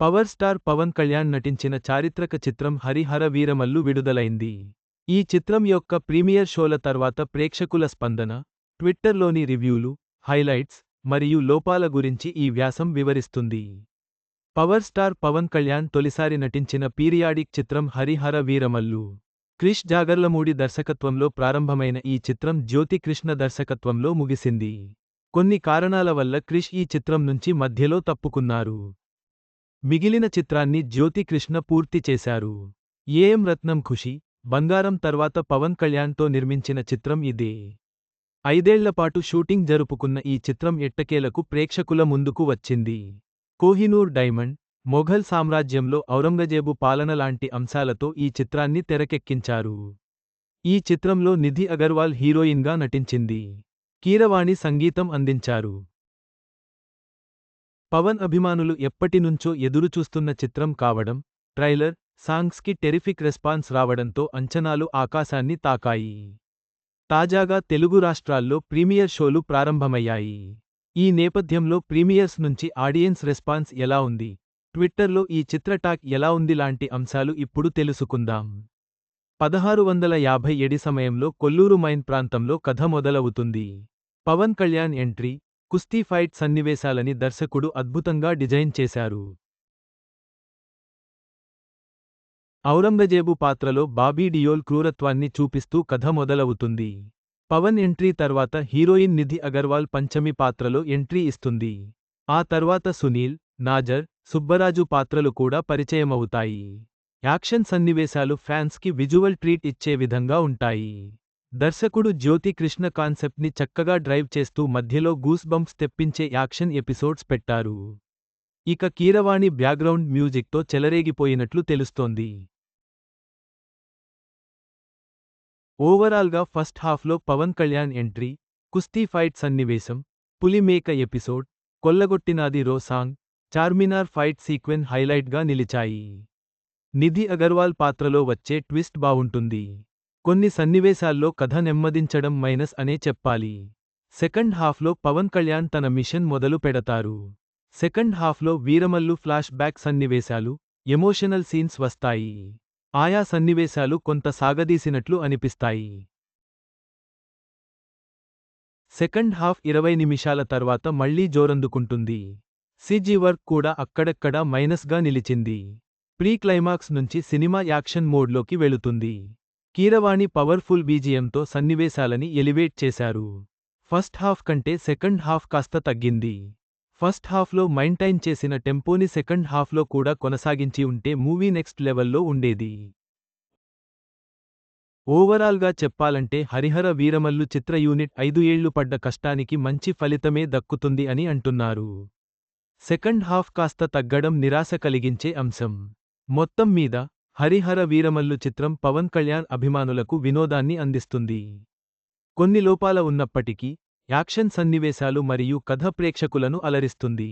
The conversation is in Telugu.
పవర్ స్టార్ పవన్ కళ్యాణ్ నటించిన చారిత్రక చిత్రం హరిహర వీరమల్లు విడుదలైంది. ఈ చిత్రం యొక్క ప్రీమియర్ షోల తర్వాత ప్రేక్షకుల స్పందన ట్విట్టర్లోని రివ్యూలు హైలైట్స్ మరియు లోపాల గురించి ఈ వ్యాసం వివరిస్తుంది. పవర్ స్టార్ పవన్ కళ్యాణ్ తొలిసారి నటించిన పీరియాడిక్ చిత్రం హరిహర వీరమల్లు. క్రిష్ జాగర్లమూడి దర్శకత్వంలో ప్రారంభమైన ఈ చిత్రం జ్యోతి కృష్ణ దర్శకత్వంలో ముగిసింది. కొన్ని కారణాల వల్ల క్రిష్ ఈ చిత్రం నుంచి మధ్యలో తప్పుకున్నారు. మిగిలిన చిత్రాన్ని జ్యోతికృష్ణ పూర్తి చేశారు. ఏఎం రత్నం ఖుషి బంగారం తర్వాత పవన్ కళ్యాణ్తో నిర్మించిన చిత్రం ఇదే. ఐదేళ్ళపాటు షూటింగ్ జరుపుకున్న ఈ చిత్రం ఎట్టకేలకు ప్రేక్షకుల ముందుకు వచ్చింది. కోహినూర్ డైమండ్ మొఘల్ సామ్రాజ్యంలో ఔరంగజేబు పాలన లాంటి అంశాలతో ఈ చిత్రాన్ని తెరకెక్కించారు. ఈ చిత్రంలో నిధి అగర్వాల్ హీరోయిన్గా నటించింది. కీరవాణి సంగీతం అందించారు. పవన్ అభిమానులు ఎప్పటినుంచో ఎదురుచూస్తున్న చిత్రం కావడం ట్రైలర్ సాంగ్స్కి టెరిఫిక్ రెస్పాన్స్ రావడంతో అంచనాలు ఆకాశాన్ని తాకాయి. తాజాగా తెలుగు రాష్ట్రాల్లో ప్రీమియర్ షోలు ప్రారంభమయ్యాయి. ఈ నేపథ్యంలో ప్రీమియర్స్ నుంచి ఆడియన్స్ రెస్పాన్స్ ఎలా ఉంది? ట్విట్టర్లో ఈ చిత్ర టాక్ ఎలా ఉంది లాంటి అంశాలు ఇప్పుడు తెలుసుకుందాం. పదహారు వందల యాభై ఏడి సమయంలో కొల్లూరు మైన్ ప్రాంతంలో కథ మొదలవుతుంది. పవన్ కళ్యాణ్ ఎంట్రీ కుస్తీ ఫైట్ సన్నివేశాలని దర్శకుడు అద్భుతంగా డిజైన్ చేశారు. ఔరంగజేబు పాత్రలో బాబీ డియోల్ క్రూరత్వాన్ని చూపిస్తూ కథ మొదలవుతుంది. పవన్ ఎంట్రీ తర్వాత హీరోయిన్ నిధి అగర్వాల్ పంచమి పాత్రలో ఎంట్రీ ఇస్తుంది. ఆ తర్వాత సునీల్ నాజర్ సుబ్బరాజు పాత్రలు కూడా పరిచయమవుతాయి. యాక్షన్ సన్నివేశాలు ఫ్యాన్స్కి విజువల్ ట్రీట్ ఇచ్చే విధంగా ఉంటాయి. దర్శకుడు జ్యోతి కృష్ణ కాన్సెప్ట్ని చక్కగా డ్రైవ్ చేస్తూ మధ్యలో గూస్ బంప్స్ తెప్పించే యాక్షన్ ఎపిసోడ్స్ పెట్టారు. ఇక కీరవాణి బ్యాక్గ్రౌండ్ మ్యూజిక్తో చెలరేగిపోయినట్లు తెలుస్తోంది. ఓవరాల్గా ఫస్ట్ హాఫ్లో పవన్ కళ్యాణ్ ఎంట్రీ కుస్తీ ఫైట్ సన్నివేశం పులిమేక ఎపిసోడ్ కొల్లగొట్టినాది రోసాంగ్ చార్మినార్ ఫైట్ సీక్వెన్ హైలైట్గా నిలిచాయి. నిధి అగర్వాల్ పాత్రలో వచ్చే ట్విస్ట్ బావుంటుంది కొన్ని సన్నివేశాల్లో కథ నెమ్మదించడం మైనస్ అనే చెప్పాలి. సెకండ్ హాఫ్లో పవన్ కళ్యాణ్ తన మిషన్ మొదలు పెడతారు. సెకండ్ హాఫ్లో వీరమల్లు ఫ్లాష్ బ్యాక్ సన్నివేశాలు ఎమోషనల్ సీన్స్ వస్తాయి. ఆయా సన్నివేశాలు కొంత సాగదీసినట్లు అనిపిస్తాయి. సెకండ్ హాఫ్ ఇరవై నిమిషాల తర్వాత మళ్ళీ జోరందుకుంటుంది. సిజీ వర్క్ కూడా అక్కడక్కడా మైనస్గా నిలిచింది. ప్రీ క్లైమాక్స్ నుంచి సినిమా యాక్షన్ మోడ్లోకి వెళుతుంది. కీరవాణి పవర్ఫుల్ బీజియంతో సన్నివేశాలని ఎలివేట్ చేశారు. ఫస్ట్ హాఫ్ కంటే సెకండ్ హాఫ్ కాస్త తగ్గింది. ఫస్ట్ హాఫ్లో మైంటైన్ చేసిన టెంపోని సెకండ్ హాఫ్లో కూడా కొనసాగించి ఉంటే మూవీ నెక్స్ట్ లెవెల్లో ఉండేది. ఓవరాల్గా చెప్పాలంటే హరిహర వీరమల్లు చిత్ర యూనిట్ ఐదు ఏళ్ళు పడ్డ కష్టానికి మంచి ఫలితమే దక్కుతుంది అని అంటున్నారు. సెకండ్ హాఫ్ కాస్త తగ్గడం నిరాశ కలిగించే అంశం. మొత్తం మీద హరిహర వీరమల్లు చిత్రం పవన్ కళ్యాణ్ అభిమానులకు వినోదాన్ని అందిస్తుంది. కొన్ని లోపాల ఉన్నప్పటికీ యాక్షన్ సన్నివేశాలు మరియు కథ ప్రేక్షకులను అలరిస్తుంది.